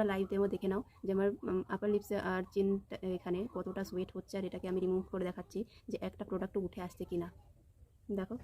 তোমরা live demo দেখে নাও যে আমার আপার লিপসে আর চিন এখানে কতটা সোয়েট হচ্ছে আর এটাকে আমি রিমুভ করে দেখাচ্ছি যে একটা প্রোডাক্ট উঠে আসছে কি না দেখো।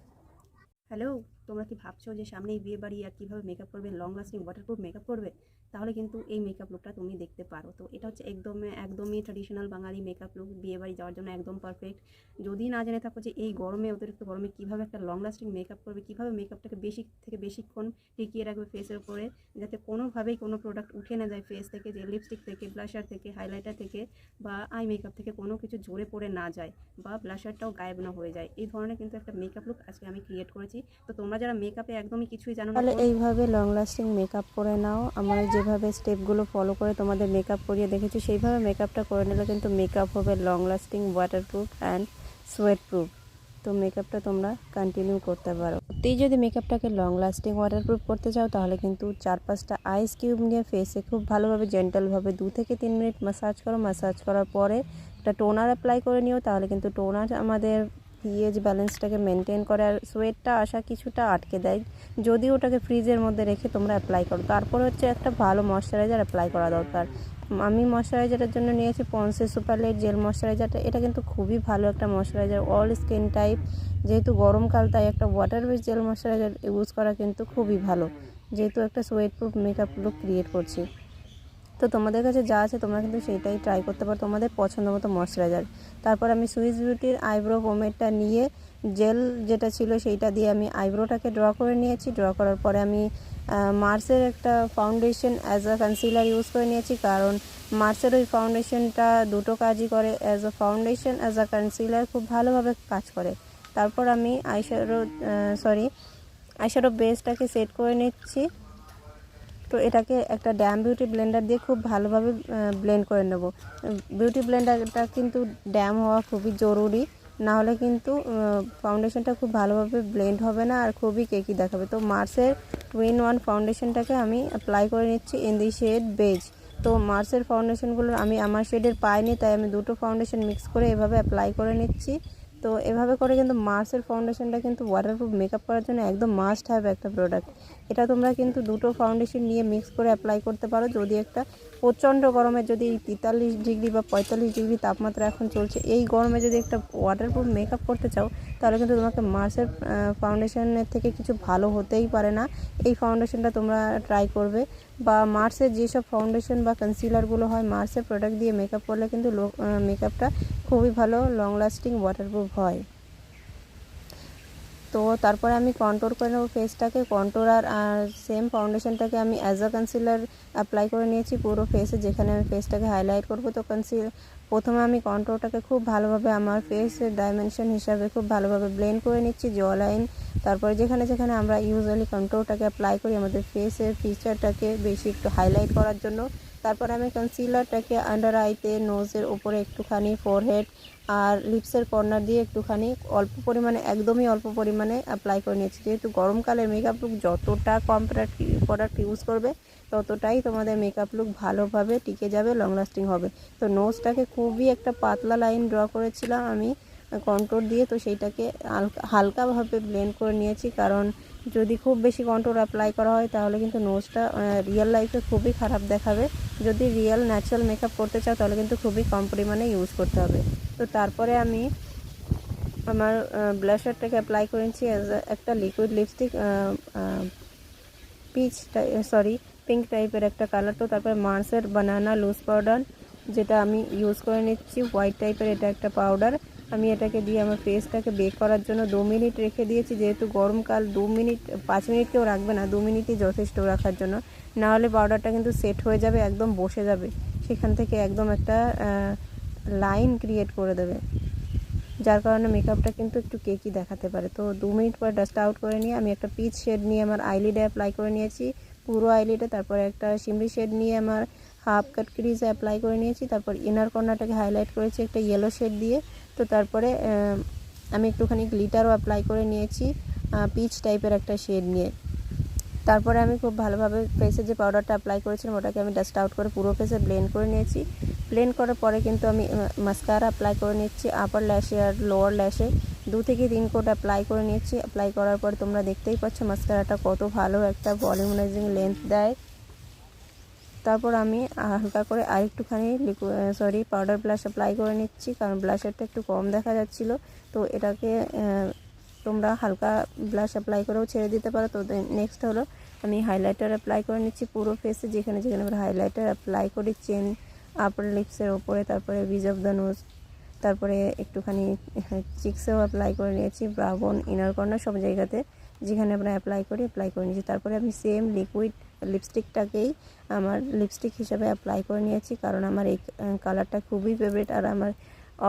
হ্যালো, তোমরা কি ভাবছ যে সামনেই বিয়ে বাড়ি আর কীভাবে মেকআপ করবে? লং লাস্টিং ওয়াটারপ্রুফ মেকআপ করবে? তাহলে কিন্তু এই মেকআপ লুকটা তুমি দেখতে পারো। তো এটা হচ্ছে একদম, একদমই ট্র্যাডিশনাল বাঙালি মেকআপ লুক বিয়ে বাড়ি যাওয়ার জন্য একদম পারফেক্ট যদি না জেনে থাকো যে এই গরমে, অতিরিক্ত গরমে কীভাবে একটা লং লাস্টিং মেকআপ করবে, কীভাবে মেকআপটাকে বেশি থেকে বেশিক্ষণ টিকিয়ে রাখবে ফেসের উপরে, যাতে কোনোভাবেই কোনো প্রোডাক্ট উঠে না যায় ফেস থেকে, যে লিপস্টিক থেকে ব্লাশার থেকে হাইলাইটার থেকে বা আই মেকআপ থেকে কোনো কিছু জোরে পড়ে না যায় বা ব্লাশারটাও গায়েব না হয়ে যায়। এই ধরনের কিন্তু একটা মেকআপ লুক আজকে আমি ক্রিয়েট করেছি। তো তোমরা যারা মেকআপে একদমই কিছুই জানো তাহলে এইভাবে লং লাস্টিং মেকআপ করে নাও। আমরা যেভাবে স্টেপগুলো ফলো করে তোমাদের মেকআপ করিয়ে দেখেছি সেইভাবে মেকআপটা করে নিলে কিন্তু মেকআপ হবে long lasting waterproof and sweat proof তো মেকআপটা তোমরা কন্টিনিউ করতে পারো। সত্যিই যদি মেকআপটাকে লং লাস্টিং ওয়াটারপ্রুফ করতে চাও তাহলে কিন্তু চার পাঁচটা আইস কিউব নিয়ে ফেসে খুব ভালোভাবে জেন্টালভাবে দু থেকে তিন মিনিট মাসাজ করো। মাসাজ করার পরে একটা টোনার অ্যাপ্লাই করে নিও তাহলে কিন্তু টোনার আমাদের পিএইচ ব্যালেন্সটাকে মেনটেন করে আর সোয়েটটা আসা কিছুটা আটকে দেয়। যদি ওটাকে ফ্রিজের মধ্যে রেখে তোমরা অ্যাপ্লাই করো। তারপরে হচ্ছে একটা ভালো ময়শ্চারাইজার অ্যাপ্লাই করা দরকার। আমি ময়শ্চারাইজারের জন্য নিয়েছি পন্সে সুপারলাইট জেল ময়শ্চারাইজারটা এটা কিন্তু খুবই ভালো একটা ময়শ্চারাইজার অল স্কিন টাইপ যেহেতু গরমকাল, তাই একটা water base gel moisturiser use করা কিন্তু খুবই ভালো। যেহেতু একটা sweat proof makeup look create করছি। তো তোমাদের কাছে যা আছে তোমরা কিন্তু সেইটাই ট্রাই করতে পারো। তোমাদের পছন্দ মতো ময়শ্চারাইজার তারপর আমি সুইস বিউটির আইব্রো পোমেডটা নিয়ে জেল যেটা ছিল সেইটা দিয়ে আমি আইব্রোটাকে ড্র করে নিয়েছি। ড্র করার পরে আমি মার্সের একটা foundation as a concealer use করে নিয়েছি। কারণ মার্সের ওই ফাউন্ডেশনটা দুটো কাজই করে। As a foundation as a concealer খুব ভালোভাবে কাজ করে। তারপর আমি আইশ্যাডো সরি আইশ্যাডো বেসটাকে সেট করে নিচ্ছি। তো এটাকে একটা ড্যাম বিউটি ব্লেন্ডার দিয়ে খুব ভালোভাবে ব্লেন্ড করে নেব। বিউটি ব্লেন্ডারটা কিন্তু ড্যাম হওয়া খুবই জরুরি, না হলে কিন্তু ফাউন্ডেশনটা খুব ভালোভাবে ব্লেন্ড হবে না আর খুবই কেকি দেখাবে। তো মার্সের টুইন ওয়ান ফাউন্ডেশনটাকে আমি অ্যাপ্লাই করে নিচ্ছি ইন দি শেড বেজ তো মার্সের ফাউন্ডেশনগুলো আমি আমার শেডের পাইনি, তাই আমি দুটো ফাউন্ডেশন মিক্স করে এভাবে অ্যাপ্লাই করে নিচ্ছি। তো এভাবে করে কিন্তু মার্সের ফাউন্ডেশনটা কিন্তু ওয়াটারপ্রুফ মেকআপ করার জন্য একদম মাস্ট হ্যাভ একটা প্রোডাক্ট এটা তোমরা কিন্তু দুটো ফাউন্ডেশন নিয়ে মিক্স করে অ্যাপ্লাই করতে পারো। যদি একটা প্রচণ্ড গরমে যদি তেতাল্লিশ ডিগ্রি বা পঁয়তাল্লিশ ডিগ্রি তাপমাত্রা এখন চলছে, এই গরমে যদি একটা ওয়াটারপ্রুফ মেকআপ করতে চাও, তাহলে কিন্তু তোমাকে মার্সের ফাউন্ডেশনের থেকে কিছু ভালো হতেই পারে না। এই ফাউন্ডেশনটা তোমরা ট্রাই করবে। বা মার্সের যেসব ফাউন্ডেশন বা কনসিলারগুলো হয় মার্সের প্রোডাক্ট দিয়ে মেকআপ করলে কিন্তু মেকআপটা খুবই ভালো লং লাস্টিং ওয়াটারপ্রুফ হয়। তো তারপরে আমি কন্ট্রোল করে নেব ফেসটাকে কন্ট্রোল আর সেম ফাউন্ডেশনটাকে আমি অ্যাজ আ কনসিলার অ্যাপ্লাই করে নিয়েছি পুরো ফেসে যেখানে আমি ফেসটাকে হাইলাইট করব, তো কনসিল প্রথমে আমি কন্ট্রোলটাকে খুব ভালোভাবে আমার ফেসের ডাইমেনশন হিসাবে খুব ভালোভাবে ব্লেন্ড করে নিচ্ছি জ লাইন তারপরে যেখানে যেখানে আমরা ইউজুয়ালি কন্ট্রোলটাকে অ্যাপ্লাই করি আমাদের ফেসের ফিচারটাকে বেশি একটু হাইলাইট করার জন্য। তারপর আমি কনসিলারটাকে আন্ডার আইতে নোজের ওপরে একটুখানি ফোরহেড আর লিপসের কর্নার দিয়ে একটুখানি অল্প পরিমাণে, একদমই অল্প পরিমাণে অ্যাপ্লাই করে নিয়েছি। যেহেতু গরমকালে মেকআপ লুক যতটা কম প্রোডাক্ট ইউজ করবে, ততটাই তোমাদের মেকআপ লুক ভালোভাবে টিকে যাবে লং লাস্টিং হবে। তো নোজটাকে খুবই একটা পাতলা লাইন ড্র করেছিলাম আমি কন্ট্রোল দিয়ে। তো সেইটাকে হালকাভাবে ব্লেন্ড করে নিয়েছি, কারণ যদি খুব বেশি কন্ট্রোল অ্যাপ্লাই করা হয়, তাহলে কিন্তু নোজটা রিয়েল লাইফে খুবই খারাপ দেখাবে। যদি রিয়েল ন্যাচারাল মেকআপ করতে চাও, তাহলে কিন্তু খুবই কম পরিমাণে ইউজ করতে হবে। তো তারপরে আমি আমার ব্লাশারটাকে অ্যাপ্লাই করেছি অ্যাজ একটা liquid lipstick peach sorry pink টাইপের একটা কালার তো তারপরে মার্সের বানানা লুজ পাউডার যেটা আমি ইউজ করে নিচ্ছি হোয়াইট টাইপের এটা একটা পাউডার আমি এটাকে দিয়ে আমার ফেসটাকে বেক করার জন্য দু মিনিট রেখে দিয়েছি, যেহেতু গরমকাল দু মিনিট, পাঁচ মিনিট কেউ রাখবে না, দু মিনিটই যথেষ্ট রাখার জন্য। নাহলে পাউডারটা কিন্তু সেট হয়ে যাবে, একদম বসে যাবে। সেখান থেকে একদম একটা লাইন ক্রিয়েট করে দেবে। যার কারণে মেকআপটা কিন্তু একটু কেকি দেখাতে পারে। তো দু মিনিট পর ডাস্ট আউট করে নিয়ে আমি একটা পিচ শেড নিয়ে আমার আইলিডে অ্যাপ্লাই করে নিয়েছি। পুরো আইলিডে তারপরে একটা শিমরি শেড নিয়ে আমার হাফ কাট ক্রিজে অ্যাপ্লাই করে নিয়েছি। তারপর ইনার কর্নারটাকে হাইলাইট করেছি একটা ইয়েলো শেড দিয়ে। তো তারপরে আমি একটুখানি গ্লিটারও অ্যাপ্লাই করে নিয়েছি পিচ টাইপের একটা শেড নিয়ে। তারপরে আমি খুব ভালোভাবে ফেসে যে পাউডারটা অ্যাপ্লাই করেছিলাম, ওটাকে আমি ডাস্ট আউট করে পুরো ফেসে ব্লেন্ড করে নিয়েছি। ব্লেন্ড করার পরে কিন্তু আমি মাস্কারা অ্যাপ্লাই করে নিচ্ছি আপার ল্যাশে আর লোয়ার ল্যাশে দু থেকে তিন কোট অ্যাপ্লাই করে নিয়েছি। অ্যাপ্লাই করার পর তোমরা দেখতেই পাচ্ছ মাস্কারাটা কত ভালো একটা ভলিউমাইজিং লেন্থ দেয়। তারপর আমি হালকা করে আর আরেকটুখানি সরি পাউডার ব্লাশ অ্যাপ্লাই করে নিচ্ছি, কারণ ব্লাশারটা একটু কম দেখা যাচ্ছিল। তো এটাকে তোমরা হালকা ব্লাশ অ্যাপ্লাই করেও ছেড়ে দিতে পারো। তো নেক্সট হলো, আমি হাইলাইটার অ্যাপ্লাই করে নিচ্ছি পুরো ফেসে যেখানে যেখানে আমরা হাইলাইটার অ্যাপ্লাই করি চেন আপার লিপসের ওপরে, তারপরে বিজ অফ দ্য নোজ তারপরে একটুখানি চিক্সেও অ্যাপ্লাই করে নিয়েছি ব্রাউন ইনার কর্নার সব জায়গাতে। যেখানে আমরা অ্যাপ্লাই করি অ্যাপ্লাই করে নিয়েছি। তারপরে আমি সেম লিকুইড লিপস্টিকটাকেই আমার লিপস্টিক হিসাবে অ্যাপ্লাই করে নিয়েছি, কারণ আমার এই কালারটা খুবই ফেভারিট আর আমার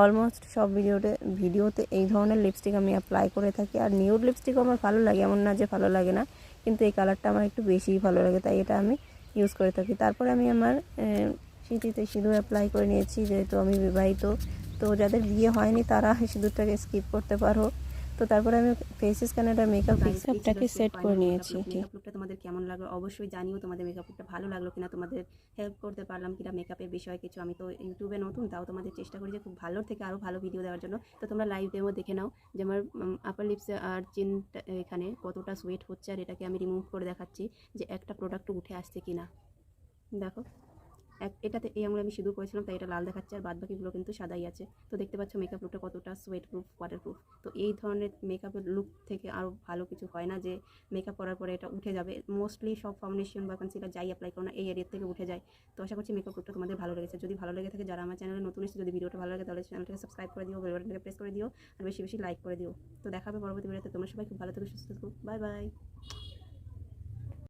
অলমোস্ট সব ভিডিওতে ভিডিওতে এই ধরনের লিপস্টিক আমি অ্যাপ্লাই করে থাকি। আর নিউড লিপস্টিকও আমার ভালো লাগে, এমন না যে ভালো লাগে না, কিন্তু এই কালারটা আমার একটু বেশিই ভালো লাগে, তাই এটা আমি ইউজ করে থাকি। তারপরে আমি আমার সিঁথিতে সিঁদুর অ্যাপ্লাই করে নিয়েছি, যেহেতু আমি বিবাহিত। তো যাদের বিয়ে হয়নি, তারা সিঁদুরটাকে স্কিপ করতে পারো। তো তারপরে আমি ফেস স্ক্যানারটা মেকআপ ফিক্সারটাকে সেট করে নিয়েছি ঠিক মেকআপ লুকটা তোমাদের কেমন লাগল অবশ্যই জানিও তোমাদের মেকআপ লুকটা ভালো লাগল কিনা তোমাদের হেল্প করতে পারলাম কিনা মেকআপের বিষয়ে কিছু আমি তো ইউটিউবে নতুন তাও তোমাদের চেষ্টা করি যে খুব ভালোর থেকে আরও ভালো ভিডিও দেওয়ার জন্য। তো তোমরা লাইভ ডেমো দেখে নাও যে আমার আপার লিপসে আর চিন এখানে কতটা সোয়েট হচ্ছে আর এটাকে আমি রিমুভ করে দেখাচ্ছি যে একটা প্রোডাক্ট উঠে আসছে কিনা। দেখো। এক, এটাতে এই আঙুলে আমি সিঁদুর করেছিলাম তাই এটা লাল দেখাচ্ছে আর বাদ বাকিগুলো কিন্তু সাদাই আছে। তো দেখতে পাচ্ছ মেকআপ লুকটা কতটা সোয়েট প্রুফ ওয়াটার প্রুফ তো এই ধরনের মেকআপের লুক থেকে আরও ভালো কিছু হয় না যে মেকআপ করার পরে এটা উঠে যাবে। মোস্টলি সব ফাউন্ডেশন বা কনসিলার যাই অ্যাপ্লাই করো না, এই এরিয়ার থেকে উঠে যায়। তো আশা করছি মেকআপ লুকটা তোমাদের ভালো লেগেছে। যদি ভালো লেগে থাকে, যারা আমার চ্যানেলে নতুন এসেছে যদি ভিডিওটা ভালো লাগে, তাহলে চ্যানেলটাকে সাবস্ক্রাইব করে দিও বেল বাটনটাকে প্রেস করে দিও, আর বেশি বেশি লাইক করে দিও। তো দেখাবে পরবর্তী ভিডিওতে তোমরা সবাই খুব ভালো থেকে, সুস্থ থাকো। Bye bye